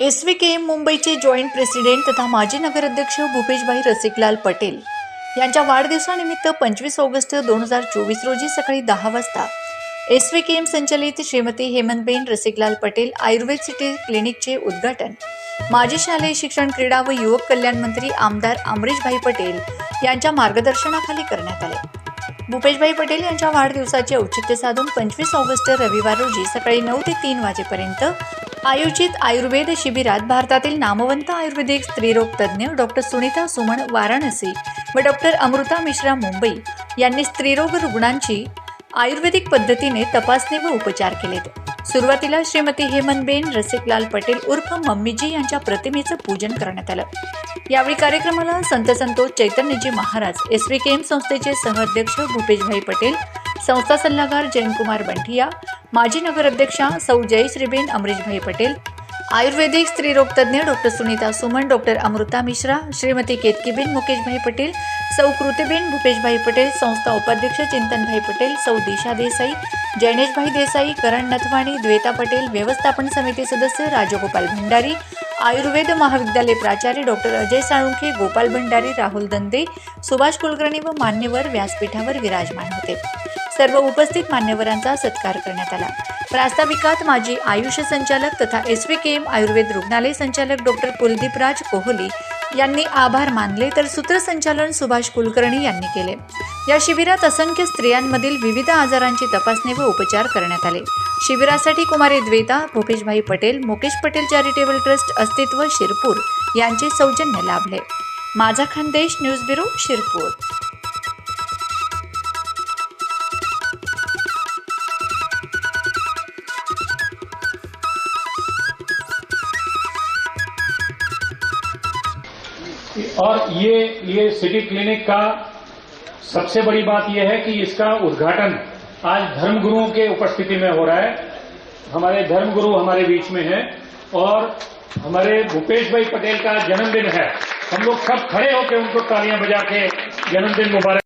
S V K M मुंबईचे joint president तथा माजी नगराध्यक्ष भूपेशभाई रसिकलाल पटेल यांच्या वाढदिवसानिमित्त पंचवीस ऑगस्ट दोन हजार चोवीस रोजी सकाळी दहा वाजता एस व्ही के एम संचलित श्रीमती हेमंतबेन रसिकलाल पटेल आयुर्वेद सिटी क्लिनिकचे उद्घाटन. माजी शालेय शिक्षण क्रीडा व युवक कल्याण मंत्री आमदार अमरीशभाई पटेल यांच्या मार्गदर्शनाखाली करण्यात आले. भूपेशभाई पटेल यांच्या वाढदिवसाचे औचित्य साधून पंचवीस ऑगस्ट रविवार रोजी सकाळी नऊ ते तीन वाजेपर्यंत आयोजित आयुर्वेद शिबिरात भारतातील नामवंत आयुर्वेदिक स्त्रीरोग तज्ज्ञ डॉक्टर सुनीता सुमन वाराणसी व डॉक्टर अमृता मिश्रा मुंबई यांनी स्त्रीरोग रुग्णांची आयुर्वेदिक पद्धतीने तपासणी व उपचार केलेत. सुरुवातीला श्रीमती हेमनबेन रसिकलाल पटेल उर्फ मम्मीजी यांच्या प्रतिमेचं पूजन करण्यात आलं. यावेळी कार्यक्रमाला Sant Santosh Chaitanyaji Maharaj S V K M संस्थेचे सहअध्यक्ष भूपेशभाई पटेल संस्था सल्लागार जयंतकुमार बंठिया माजी नगराध्यक्षा सौ जयश्रीबेन अमरीशभाई पटेल आयुर्वेदिक स्त्रीरोग तज्ज्ञ डॉक्टर सुनीता सुमन डॉक्टर अमृता मिश्रा श्रीमती केतकीबेन मुकेशभाई पटेल सौ कृतीबेन भूपेशभाई पटेल संस्था उपाध्यक्ष चिंतनभाई पटेल सौ दिशा देसाई जैनेशभाई देसाई करण नथवाणी द्वेता पटेल व्यवस्थापन समिती सदस्य राजगोपाल भंडारी आयुर्वेद महाविद्यालय प्राचार्य डॉक्टर अजय साळुंखे गोपाल भंडारी राहुल दंदे सुभाष कुलकर्णी व मान्यवर व्यासपीठावर विराजमान होते. सर्व उपस्थित मान्यवरांचा सत्कार करण्यात आला. प्रास्ताविकात माजी आयुष संचालक तथा S V K M Ayurveda रुग्णालय संचालक डॉक्टर कुलदीपराज कोहली यांनी आभार मानले तर सूत्रसंचालन सुभाष कुलकर्णी यांनी केले. या शिबिरात असंख्य स्त्रियांमधील विविध आजारांची तपासणी व उपचार करण्यात आले. शिबिरासाठी कुमारी द्वेता भूपेशभाई पटेल मुकेश पटेल चॅरिटेबल ट्रस्ट अस्तित्व शिरपूर यांचे सौजन्य लाभले. माझा खानदेश न्यूज ब्युरो शिरपूर. और ये ये सिटी क्लिनिक का सबसे बड़ी बात यह है कि इसका उद्घाटन आज धर्मगुरुओं के उपस्थिति में हो रहा है। हमारे धर्मगुरु हमारे बीच में हैं और हमारे भूपेश भाई पटेल का जन्मदिन है। हम लोग सब खड़े होकर उनको तालियाँ बजा के जन्मदिन मुबारक